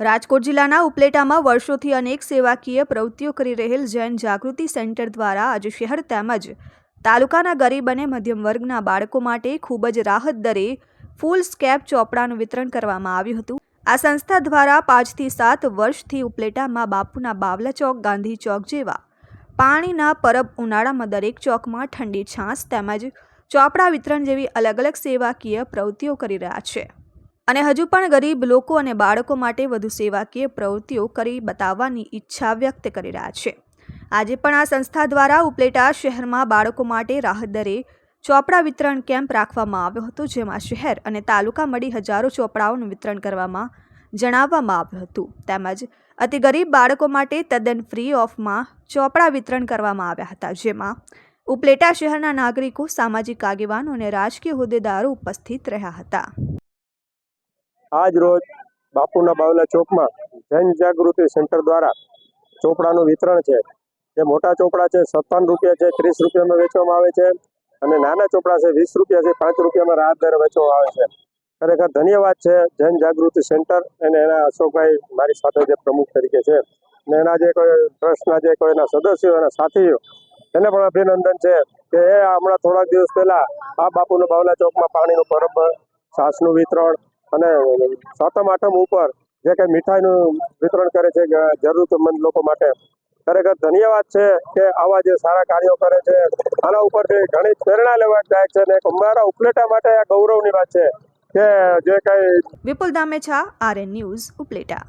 રાજકોટ જિલ્લાના ઉપલેટામાં વર્ષોથી અનેક સેવાકીય પ્રવૃત્તિઓ કરી રહેલ જૈન જાગૃતિ સેન્ટર દ્વારા આજે શહેર તેમજ તાલુકાના ગરીબ અને મધ્યમ વર્ગના બાળકો માટે ખૂબ જ રાહત દરે ફૂલ સ્કેપ ચોપડાનું વિતરણ કરવામાં આવ્યું હતું. આ સંસ્થા દ્વારા પાંચથી સાત વર્ષથી ઉપલેટામાં બાપુના બાવલા ચોક, ગાંધી ચોક જેવા પાણીના પરબ ઉનાળામાં દરેક ચોકમાં ઠંડી છાશ તેમજ ચોપડા વિતરણ જેવી અલગ અલગ સેવાકીય પ્રવૃત્તિઓ કરી રહ્યા છે. અને હજુ પણ ગરીબ લોકો અને બાળકો માટે વધુ સેવાકીય પ્રવૃત્તિઓ કરી બતાવવાની ઈચ્છા વ્યક્ત કરી રહ્યા છે. આજે પણ આ સંસ્થા દ્વારા ઉપલેટા શહેરમાં બાળકો માટે રાહત દરે ચોપડા વિતરણ કેમ્પ રાખવામાં આવ્યો હતો, જેમાં શહેર અને તાલુકા મળી હજારો ચોપડાઓનું વિતરણ કરવામાં જણાવવામાં આવ્યું હતું. તેમજ અતિ ગરીબ બાળકો માટે તદ્દન ફ્રી ઓફમાં ચોપડા વિતરણ કરવામાં આવ્યા હતા, જેમાં ઉપલેટા શહેરના નાગરિકો, સામાજિક આગેવાનો અને રાજકીય હોદ્દેદારો ઉપસ્થિત રહ્યા હતા. આજ રોજ બાપુના બાવલા ચોકમાં જન જાગૃતિ સેન્ટર દ્વારા ચોપડાનું વિતરણ છે. જે મોટા ચોપડા છે, સત્તાવન રૂપિયા છે, ત્રીસ રૂપિયામાં વેચવામાં આવે છે અને નાના ચોપડા છે, વીસ રૂપિયા છે, પાંચ રૂપિયામાં રાહત દરે વેચવામાં આવે છે. ખરેખર ધન્યવાદ છે જૈન જાગૃતિ સેન્ટર અને એના અશોકભાઈ મારી સાથે જે પ્રમુખ તરીકે છે. અને એના જે કોઈ ટ્રસ્ટના જે કોઈ એના સદસ્યો, એના સાથીઓ, એને પણ અભિનંદન છે કે એ હમણાં થોડાક દિવસ પહેલા આ બાપુના બાવલા ચોકમાં પાણીનું પરબ છાસનું વિતરણ અને સાતમ, આઠમ ઉપર જે કંઈ મીઠાઈનું વિતરણ કરે છે જરૂરતમંદ લોકો માટે. ખરેખર ધન્યવાદ છે કે આવા જે સારા કાર્યો કરે છે. આના ઉપરથી ઘણી પ્રેરણા લેવાદાયક છે અને અમારા ઉપલેટા માટે આ ગૌરવની વાત છે કે જે કંઈ વિપુલ દામેછા, આરએન ન્યૂઝ ઉપલેટા.